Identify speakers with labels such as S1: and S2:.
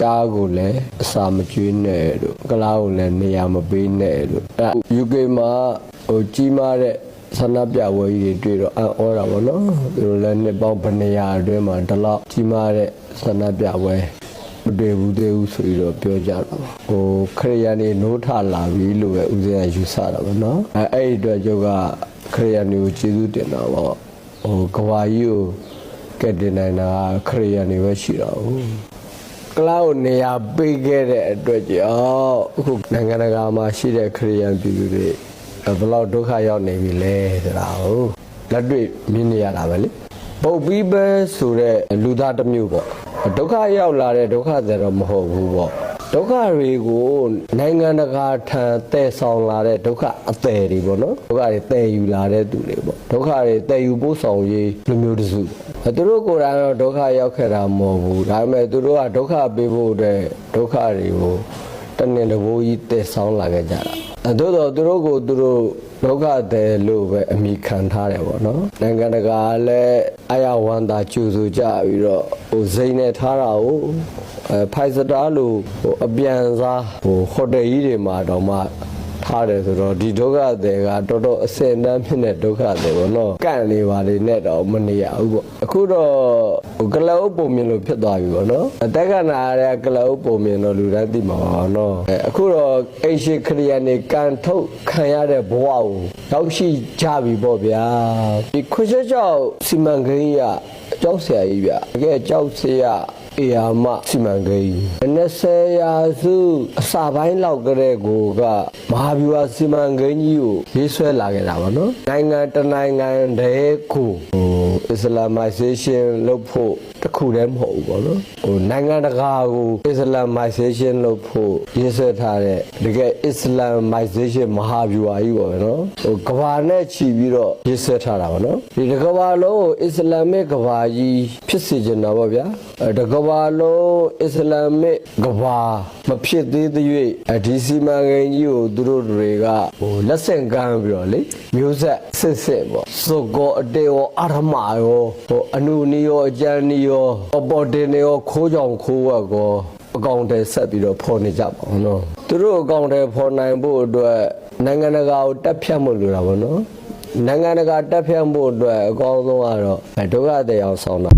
S1: ကြားကိုလည်းအစာမကျွေးနဲ့လို့ကလားကိုလည်းနေရာမပေးနဲ့လို့အဲ့ UK မှာဟိုကြီးမားတဲ့ဆန္ဒပြပွဲကြီးတွေတွေ့တော့အံ့ဩတာပေါ့နော်သူတို့လည်းနှစ်ပေါင်းဗနေရာအတွင်းမှာဒီလောက်ကြီးမားတဲ့ဆန္ဒပြပွဲမတွေ့ဘူးသေးဘူးဆိုပြီးတော့ပြောကြတာပါဟိုခရစ်ယာန်တွေနိုးထလာပြီလို့ပဲဦးဇင်းကယူဆတာပေါ့နော်အဲအဲ့ဒီအတွက်ကျုပ်ကခရစ်ယာန်တွေကိုကျေးဇူးတင်တာပေါ့ဟိုကဘာကြီးကိုကဲတင်နိုင်တာကခရစ်ယာန်တွေပဲရှိတာဟုတ်က လောက်နေရာပေးခဲ့တဲ့အတွက်ကြောင့်အခုနိုင်ငံတကာမှာရှိတဲ့ခရီးယန်ပြည်သူတွေဘယ်လောက်ဒုက္ခရောက်နေပြီလဲဆိုတာဟုတ်လက်တွေ့မြင်နေရတာပဲလေပုတ်ပြီးပဲဆိုတဲ့လူသားတစ်မျိုးပေါ့ဒုက္ခရောက်လာတဲ့ဒုက္ခတွေတော့မဟုတ်ဘူးပေါ့ဒုက္ခတွေကိုနိုင်ငံတကာထံတည်ဆောင်လာတဲ့ဒုက္ခအသည်တွေပေါ့နော်ဒုက္ခတွေတည်ယူလာတဲ့သူတွေပေါ့ဒုက္ခတွေတည်ယူပို့ဆောင်ရေးလူမျိုးတစုပေါ့ သူတို့ကိုယ်တိုင်တော့ဒုက္ခရောက်ခဲ့တာမဟုတ်ဘူးဒါပေမဲ့သူတို့ကဒုက္ခပေးဖို့အတွက်ဒုက္ခတွေကိုတနေ့တဘိုးကြီးတည်ဆောင်လာခဲ့ကြတာအဲသို့တော့သူတို့ကိုသူတို့ဒုက္ခတယ်လို့ပဲအမိခံထားတယ်ပေါ့နော်နိုင်ငံတကာကလည်းအာရဝန္တာကျူဆူကြပြီးတော့ဟိုစိန်နဲ့ထားတာကိုအဲဖိုက်စတာလို့ဟိုအပြန်စားဟိုဟိုတယ်ကြီးတွေမှာတော့မှ ထားတယ်ဆိုတော့ဒီဒုက္ခတွေကတော်တော်အစင်တန်းဖြစ်တဲ့ဒုက္ခတွေပေါ့နော်ကန့်နေပါလေနဲ့တော့မနေရဘူးပေါ့အခုတော့ကလအုပ်ပုံမြင်လို့ဖြစ်သွားပြီပေါ့နော်တက္ကနာရတဲ့ကလအုပ်ပုံမြင်တော့လူတိုင်းသိမှာပါနော်အခုတော့အိရှိခရိယန်တွေကန်ထုတ်ခံရတဲ့ဘဝကိုရောက်ရှိကြပြီပေါ့ဗျာဒီခွချက်ကြောက်စီမံကိန်းရကြောက်ဆရာကြီးဗျတကယ်ကြောက်ဆရာ ยအေယာမစီမံကိန်း20ရာစုအစာပိုင်းလောက်ကလေးကိုကမဟာဗျူဟာစီမံကိန်းကြီးကိုရေးဆွဲလာခဲ့တာပါနော်နိုင်ငံတစ်နိုင်ငံတည်းကိုဟို Islamization လုပ်ဖို့တစ်ခုတည်းမဟုတ်ဘူးပေါ့နော်ဟိုနိုင်ငံတကာကို Islamization လုပ်ဖို့ရေးဆွဲထားတဲ့တကယ် Islamization မဟာဗျူဟာကြီးပေါ့နော်ဟိုကဘာနဲ့ချီပြီးတော့ရေးဆွဲထားတာပေါ့နော်ဒီတစ်ကဘာလုံးကို Islamic ကဘာကြီးဖြစ်စေချင်တာပေါ့ဗျာအဲတစ်ကဘာလုံး Islamic ကဘာမဖြစ်သေးသေး၍အဲဒီစီမံကိန်းကြီးကိုသူတို့တွေကဟိုလက်ဆင့်ကမ်းပြီးတော့လေမျိုးဆက်စစ်စစ်ပေါ့စုကောအတေရောအာရမရောဟိုအနုနီရောအကျန်းနီရောအပေါ်တင်နေရောခိုးကြောင်ခိုးဝက်ကောအကောင့်တွေဆက်ပြီးတော့ဖော်နေကြပါဘောနော်သူတို့အကောင့်တွေဖော်နိုင်ဖို့အတွက်နိုင်ငံတကာကိုတက်ဖြတ်မှုလိုတာဗောနော်နိုင်ငံတကာတက်ဖြတ်မှုအတွက်အကောင်းဆုံးကတော့ဒုက္ခတဲ့အောင်ဆောင်တာ